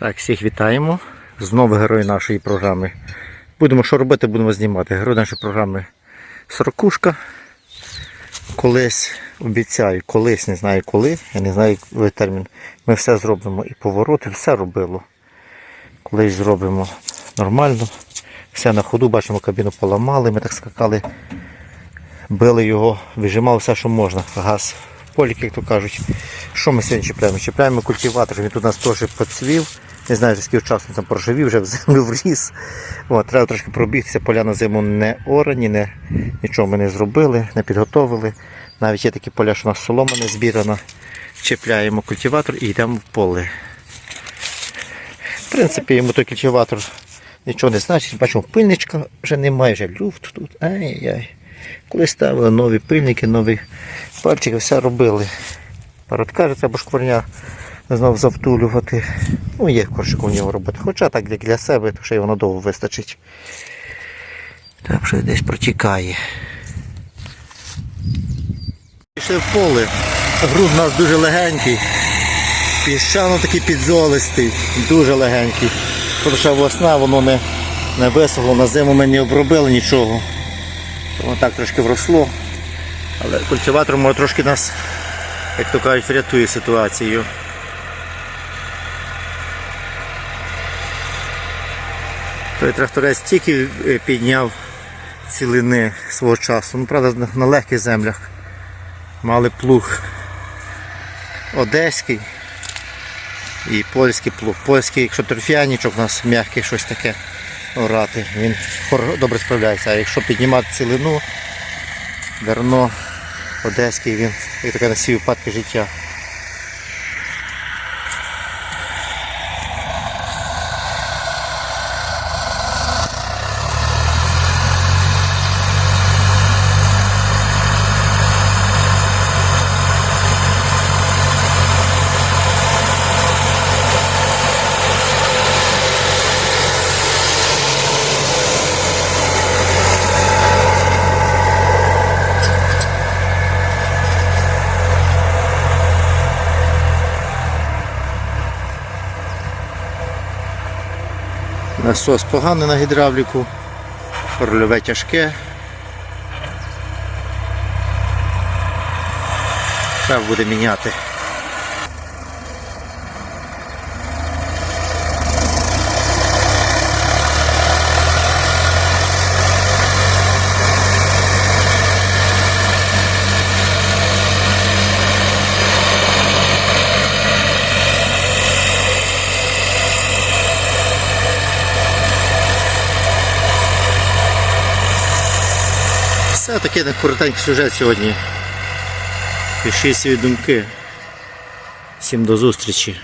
Так, всіх вітаємо. Знову герой нашої програми. Будемо що робити, будемо знімати. Герой нашої програми Сорокушка. Колись обіцяю, колись не знаю коли, я не знаю який термін. Ми все зробимо і повороти, все робило. Колись зробимо нормально. Все на ходу, бачимо, кабіну поламали, ми так скакали, били його, вижимали все, що можна. Газ в полі, як то кажуть. Що ми сьогодні чіпляємо? Чіпляємо культиватор, він тут у нас теж поцвів. Не знаю, скільки часу там проживів, вже в землю вріс. От, треба трошки пробігтися, поля на зиму неорані, не, нічого ми не зробили, не підготовили. Навіть є такі поля, що у нас солома не збірана. Чіпляємо культиватор і йдемо в поле. В принципі, йому той культиватор нічого не значить. Бачимо, пильничка вже немає, вже люфт тут. Ай-яй. Коли ставили нові пильники, нові пальчики, все робили. Парадка ж треба шкварня знов завтулювати. Ну, є коршик у нього робити. Хоча так як для себе, то ще й воно довго вистачить. Так що десь протікає. Пішли в поле. Груд у нас дуже легенький. Піщано такий підзолистий, дуже легенький. Що весна воно не, не висохло, на зиму ми не обробили нічого. Воно так трошки вросло. Але культиватор може трошки нас, як то кажуть, врятує ситуацію. Той тракторець тільки е, підняв цілини свого часу. Ну, правда, на- легких землях. Мали плуг одеський і польський плуг. Польський, якщо торфянічок у нас м'який, щось таке орати, він добре справляється. А якщо піднімати цілину, дерно одеський, він як таке на всі випадки життя. Насос поганий на гідравліку, рульове тяжке. Треба буде міняти. Все такий на коротенький сюжет сьогодні. Пишіть свої думки. Всім до зустрічі.